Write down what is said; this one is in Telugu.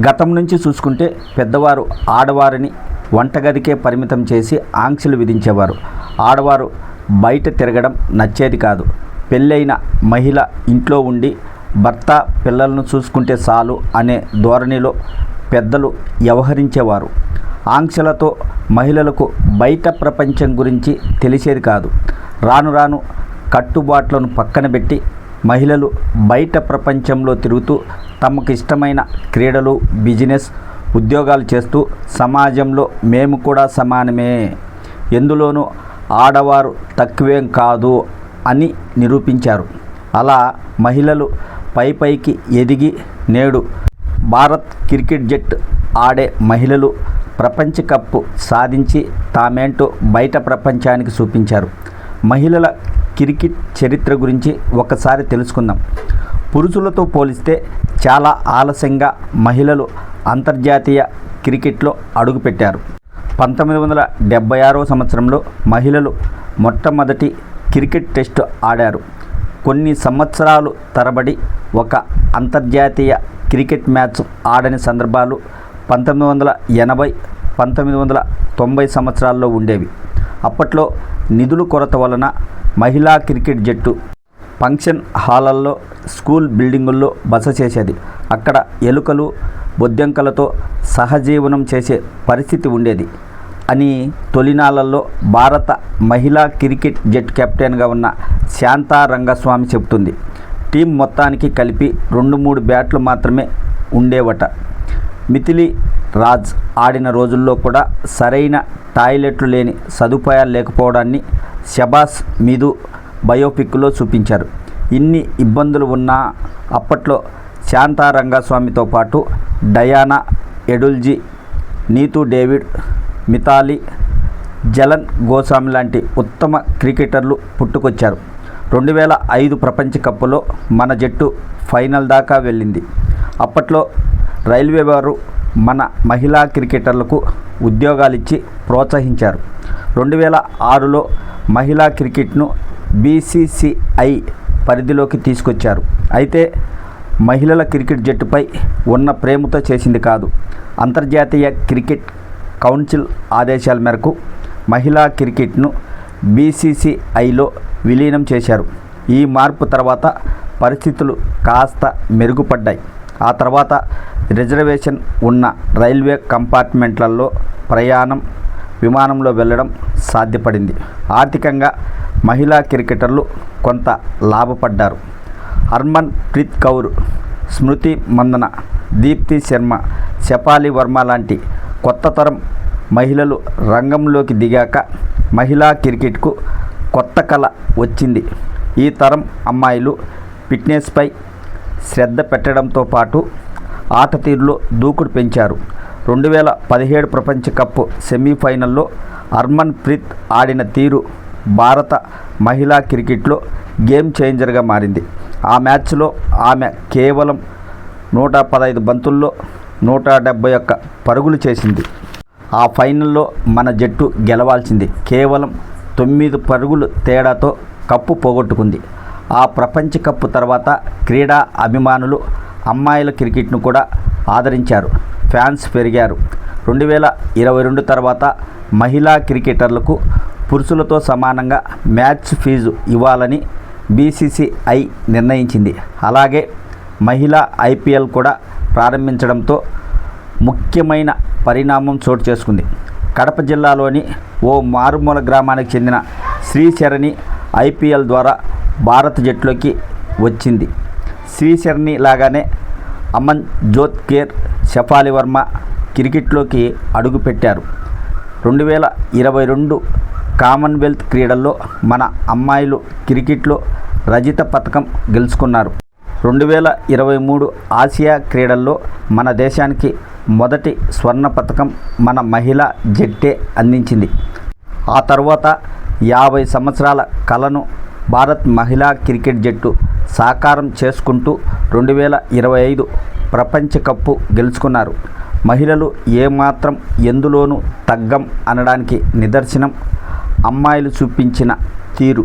గతం నుంచి చూసుకుంటే పెద్దవారు ఆడవారిని వంటగదికే పరిమితం చేసి ఆంక్షలు విధించేవారు. ఆడవారు బయట తిరగడం నచ్చేది కాదు. పెళ్ళైన మహిళ ఇంట్లో ఉండి భర్త పిల్లలను చూసుకుంటే చాలు అనే ధోరణిలో పెద్దలు వ్యవహరించేవారు. ఆంక్షలతో మహిళలకు బయట ప్రపంచం గురించి తెలిసేది కాదు. రాను రాను కట్టుబాట్లను పక్కన పెట్టి మహిళలు బయట ప్రపంచంలో తిరుగుతూ తమకు ఇష్టమైన క్రీడలు బిజినెస్ ఉద్యోగాలు చేస్తూ సమాజంలో మేము కూడా సమానమే. ఎందులోనూ ఆడవారు తక్కువేం కాదు అని నిరూపించారు. అలా మహిళలు పై పైకి ఎదిగి నేడు భారత్ క్రికెట్ జట్టు ఆడే మహిళలు ప్రపంచ కప్పు సాధించి తామేంటో బయట ప్రపంచానికి చూపించారు. మహిళల క్రికెట్ చరిత్ర గురించి ఒకసారి తెలుసుకుందాం. పురుషులతో పోలిస్తే చాలా ఆలస్యంగా మహిళలు అంతర్జాతీయ క్రికెట్లో అడుగుపెట్టారు. పంతొమ్మిది వందల డెబ్బై ఆరవ సంవత్సరంలో మహిళలు మొట్టమొదటి క్రికెట్ టెస్ట్ ఆడారు. కొన్ని సంవత్సరాలు తరబడి ఒక అంతర్జాతీయ క్రికెట్ మ్యాచ్ ఆడని సందర్భాలు పంతొమ్మిది వందల ఎనభై పంతొమ్మిది వందల తొంభై సంవత్సరాల్లో ఉండేవి. అప్పట్లో నిధుల కొరత వలన మహిళా క్రికెట్ జట్టు ఫంక్షన్ హాలల్లో స్కూల్ బిల్డింగుల్లో బస చేసేది. అక్కడ ఎలుకలు బొద్దింకలతో సహజీవనం చేసే పరిస్థితి ఉండేది. అని తొలినాళ్ళలో భారత మహిళా క్రికెట్ జట్ కెప్టెన్గా ఉన్న శాంతా రంగస్వామి చెబుతుంది. టీం మొత్తానికి కలిపి రెండు మూడు బ్యాట్లు మాత్రమే ఉండేవట. మిథిలి రాజ్ ఆడిన రోజుల్లో కూడా సరైన టాయిలెట్లు లేని సదుపాయాలు లేకపోవడాన్ని శబాస్ మీదు బయోపిక్లో చూపించారు. ఇన్ని ఇబ్బందులు ఉన్నా అప్పట్లో శాంతా రంగస్వామితో పాటు డయానా ఎడుల్జీ నీతు డేవిడ్ మితాలి జలన్ గోస్వామి లాంటి ఉత్తమ క్రికెటర్లు పుట్టుకొచ్చారు. రెండు వేల ఐదు ప్రపంచ కప్పులో మన జట్టు ఫైనల్ దాకా వెళ్ళింది. అప్పట్లో రైల్వే వారు మన మహిళా క్రికెటర్లకు ఉద్యోగాలు ఇచ్చి ప్రోత్సహించారు. రెండు వేల ఆరులో మహిళా క్రికెట్ను బీసీసీఐ పరిధిలోకి తీసుకొచ్చారు. అయితే మహిళల క్రికెట్ జట్టుపై ఉన్న ప్రేమతో చేసింది కాదు. అంతర్జాతీయ క్రికెట్ కౌన్సిల్ ఆదేశాల మేరకు మహిళా క్రికెట్ను బీసీసీఐలో విలీనం చేశారు. ఈ మార్పు తర్వాత పరిస్థితులు కాస్త మెరుగుపడ్డాయి. ఆ తర్వాత రిజర్వేషన్ ఉన్న రైల్వే కంపార్ట్మెంట్లలో ప్రయాణం విమానంలో వెళ్ళడం సాధ్యపడింది. ఆర్థికంగా మహిళా క్రికెటర్లు కొంత లాభపడ్డారు. హర్మన్ ప్రీత్ కౌర్ స్మృతి మందన దీప్తి శర్మ శపాలి వర్మ లాంటి కొత్త తరం మహిళలు రంగంలోకి దిగాక మహిళా క్రికెట్కు కొత్త కళ వచ్చింది. ఈ తరం అమ్మాయిలు ఫిట్నెస్పై శ్రద్ధ పెట్టడంతో పాటు ఆట తీరులో దూకుడు పెంచారు. రెండు వేల పదిహేడు ప్రపంచ కప్ సెమీఫైనల్లో అర్మన్ ప్రీత్ ఆడిన తీరు భారత మహిళా క్రికెట్లో గేమ్ చేంజర్గా మారింది. ఆ మ్యాచ్లో ఆమె కేవలం నూట పదహైదు బంతుల్లో నూట డెబ్బై ఒక్క పరుగులు చేసింది. ఆ ఫైనల్లో మన జట్టు గెలవాల్సింది. కేవలం తొమ్మిది పరుగులు తేడాతో కప్పు పోగొట్టుకుంది. ఆ ప్రపంచ కప్పు తర్వాత క్రీడా అభిమానులు అమ్మాయిల క్రికెట్ను కూడా ఆదరించారు. ఫ్యాన్స్ పెరిగారు. రెండు వేల ఇరవై రెండు తర్వాత మహిళా క్రికెటర్లకు పురుషులతో సమానంగా మ్యాచ్ ఫీజు ఇవ్వాలని బీసీసీఐ నిర్ణయించింది. అలాగే మహిళా ఐపీఎల్ కూడా ప్రారంభించడంతో ముఖ్యమైన పరిణామం చోటు చేసుకుంది. కడప జిల్లాలోని ఓ మారుమూల గ్రామానికి చెందిన శ్రీశరణి ఐపీఎల్ ద్వారా భారత జట్టులోకి వచ్చింది. శ్రీశరణి లాగానే అమన్ జోత్ కేర్ షఫాలి వర్మ క్రికెట్లోకి అడుగుపెట్టారు. రెండు వేల ఇరవై రెండు కామన్వెల్త్ క్రీడల్లో మన అమ్మాయిలు క్రికెట్లో రజిత పథకం గెలుచుకున్నారు. రెండు వేల ఇరవై మూడు ఆసియా క్రీడల్లో మన దేశానికి మొదటి స్వర్ణ పథకం మన మహిళా జట్టే అందించింది. ఆ తర్వాత యాభై సంవత్సరాల కలను భారత్ మహిళా క్రికెట్ జట్టు సాకారం చేసుకుంటూ రెండు వేల ఇరవై ఐదు ప్రపంచ కప్పు గెలుచుకున్నారు. మహిళలు ఏమాత్రం ఎందులోనూ తగ్గం అనడానికి నిదర్శనం. అమ్మాయిలు చూపించిన తీరు.